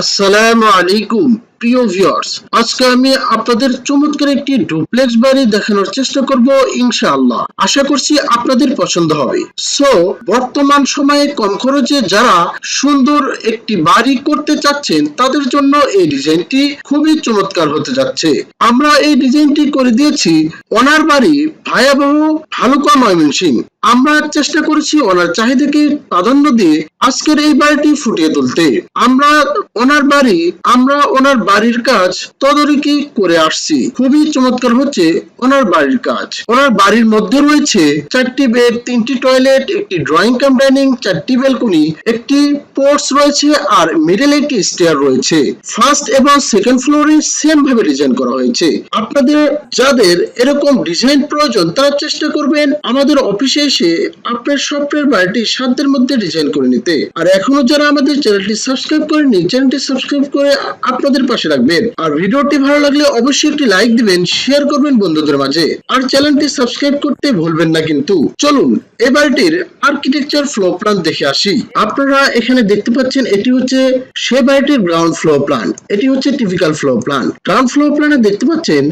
আসসালামু আলাইকুম, প্রিয় ভিউয়ার্স আজকে আমি আপনাদের চমৎকার একটি ডুপ্লেক্স বাড়ি দেখানোর চেষ্টা করব ইনশাআল্লাহ। আশা করছি আপনাদের পছন্দ হবে। সো বর্তমান সময়ে কম খরচে যারা সুন্দর একটি বাড়ি করতে চাচ্ছেন, তাদের জন্য এই ডিজাইনটি খুবই চমৎকার হতে যাচ্ছে। আমরা এই ডিজাইনটি করে দিয়েছি ওনার বাড়ি ভয়াবহ ভালুকা ময়মনসিং আমরা চেষ্টা করেছি ওনার চাহিদাকে প্রাধান্য দিয়ে আজকের এই বাড়িটি ফুটিয়ে তুলতে। আমরা ওনার বাড়ি, আমরা ওনার বাড়ির কাজ তদারকি করে আসছি। খুবই চমৎকার হচ্ছে ওনার বাড়ির কাজ। ওনার বাড়ির মধ্যে রয়েছে চারটি বেড, তিনটি টয়লেট, একটি ড্রয়িং কাম ডাইনিং, চারটি বেলকনি একটি পোর্টস রয়েছে আর মিডল একটি স্টেয়ার রয়েছে। ফার্স্ট এবং সেকেন্ড ফ্লোরে সেম ভাবে ডিজাইন করা হয়েছে। আপনাদের যাদের এরকম ডিজাইন প্রয়োজন তারা চেষ্টা করবেন আমাদের অফিসে এসে আপনার স্বপ্নের বাড়িটি সাধ্যের মধ্যে ডিজাইন করে নিতে। আর এখনও যারা আমাদের চ্যানেলটি সাবস্ক্রাইব করেনি চ্যানেলটি সাবস্ক্রাইব করে আপনাদের পাশে রাখবেন। আর ভিডিওটি ভালো লাগলে অবশ্যই একটি লাইক দিবেন শেয়ার করবেন বন্ধুদের মাঝে। আর চ্যানেলটি সাবস্ক্রাইব করতে ভুলবেন না কিন্তু। চলুন এই বাড়িটির আর্কিটেকচার ফ্লো প্ল্যান দেখে আসি। আপনারা এখানে দেখতে পাচ্ছেন, এটি হচ্ছে সে বাড়িটির গ্রাউন্ড ফ্লো প্ল্যান এটি হচ্ছে typical floor plan ground floor প্ল্যানে দেখতে পাচ্ছেন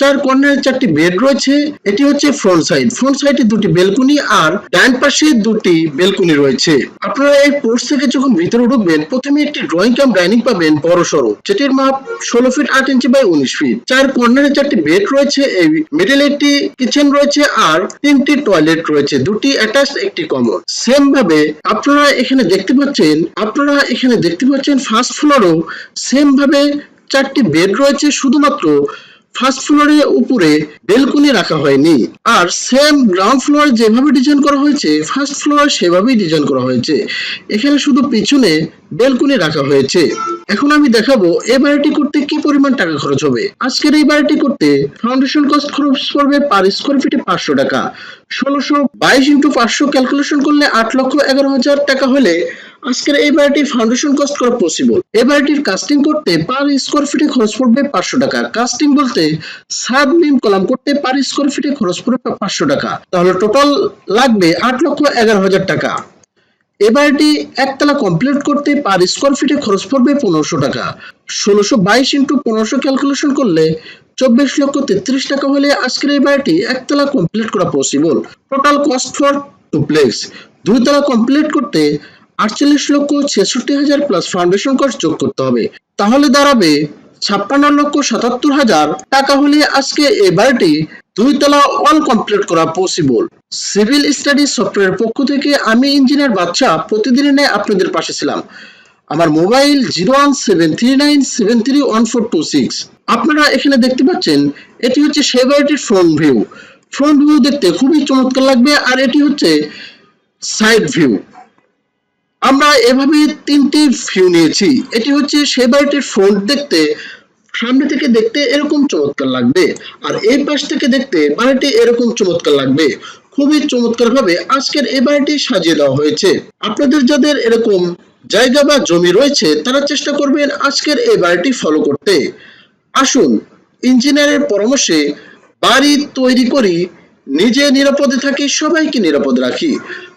চার কর্নারে চারটি বেড রয়েছে, এটি হচ্ছে ফ্রন্ট সাইড ফ্রন্ট সাইডে দুটি বেলকনি আর ডান পাশে দুটি বেলকনি রয়েছে। আপনারা এই পোর্স থেকে যখন ভিতরে ঢুকবেন, প্রথমে একটি ড্রয়িং কাম ডাইনিং পাবেন বড় সড়ো, যেটির মাপ ষোলো ফিট আট ইঞ্চি বাই উনিশ ফিট চার কর্নারে চারটি বেড রয়েছে, এই মিডল একটি কিচেন রয়েছে আর তিনটি টয়লেট রয়েছে, দুটি অ্যাটাচ একটি কমন সেম ভাবে আপনারা এখানে দেখতে পাচ্ছেন, আপনারা এখানে দেখতে পাচ্ছেন ফার্স্ট ফ্লোরও সেম ভাবে চারটি বেড রয়েছে, শুধুমাত্র ফার্স্ট ফ্লোরে উপরে বেলকনি রাখা হয়নি। আর সেম গ্রাউন্ড ফ্লোর যেভাবে ডিজাইন করা হয়েছে, ফার্স্ট ফ্লোর সেভাবেই ডিজাইন করা হয়েছে। এখানে শুধু পিছনে বেলকনি রাখা হয়েছে। এখন আমি দেখাবো এই বাড়িটি করতে কি পরিমাণ টাকা খরচ হবে। আজকের এই বাড়িটি করতে ফাউন্ডেশন কস্ট খরচ পড়বে পার স্কোয়ার ফিটে পাঁচশো টাকা। ষোলোশো বাইশ ইন্টু পাঁচশো ক্যালকুলেশন করলে আট লক্ষ এগারো হাজার টাকা হলে আজকের এই বাড়িটির ফাউন্ডেশন কস্ট করা পসিবল এই বাড়িটির কাস্টিং করতে পার স্কোয়ার ফিটে খরচ পড়বে পাঁচশো টাকা। কাস্টিং বলতে সাব নিম কলাম করতে পার স্কোয়ার ফিটে খরচ পড়বে পাঁচশো টাকা। তাহলে টোটাল লাগবে আট লক্ষ এগারো হাজার টাকা। এ বাড়িটি একতলা কমপ্লিট করতে পার স্কোয়ার ফিটে খরচ পড়বে পনেরোশো টাকা। ষোলোশো বাইশ ইন্টু পনেরোশো ক্যালকুলেশন করলে চব্বিশ লক্ষ তেত্রিশ টাকা হলে আজকের এই বাড়িটি একতলা কমপ্লিট করা possible total cost for duplex দুই তলা কমপ্লিট করতে আটচল্লিশ লক্ষ ছেষট্টি হাজার প্লাস ফাউন্ডেশন কস্ট যোগ করতে হবে। তাহলে দাঁড়াবে ছাপ্পান্ন লক্ষ সাতাত্তর হাজার। টাকা হলে আজকে এই বাড়িটি দুই তলা ওয়াল কমপ্লিট করা পসিবল সিভিল স্টাডি সফটওয়্যার পক্ষ থেকে আমি ইঞ্জিনিয়ার বাচ্চা প্রতিদিনের ন্যায় আপনাদের পাশে ছিলাম। আমার mobile zero one seven three nine seven three one four two six আপনারা এখানে দেখতে পাচ্ছেন, এটি হচ্ছে সেই বাড়িটির ফ্রন্ট ভিউ ফ্রন্ট ভিউ দেখতে খুবই চমৎকার লাগবে আর এটি হচ্ছে সাইড ভিউ আমরা এভাবে তিনটি ভিউ নিয়েছি। এটি হচ্ছে সে বাড়িটির ফ্রন্ট দেখতে, সামনে থেকে দেখতে এরকম চমৎকার লাগবে আর এই পাশ থেকে দেখতে বাড়িটি এরকম চমৎকার লাগবে। খুবই চমৎকার ভাবে আজকের এই বাড়িটি সাজিয়ে দেওয়া হয়েছে। আপনাদের যাদের এরকম জায়গা বা জমি রয়েছে, তারা চেষ্টা করবেন আজকের এই বাড়িটি ফলো করতে। আসুন, ইঞ্জিনিয়ারের পরামর্শে বাড়ি তৈরি করি, নিজে নিরাপদে থাকি, সবাইকে নিরাপদ রাখি।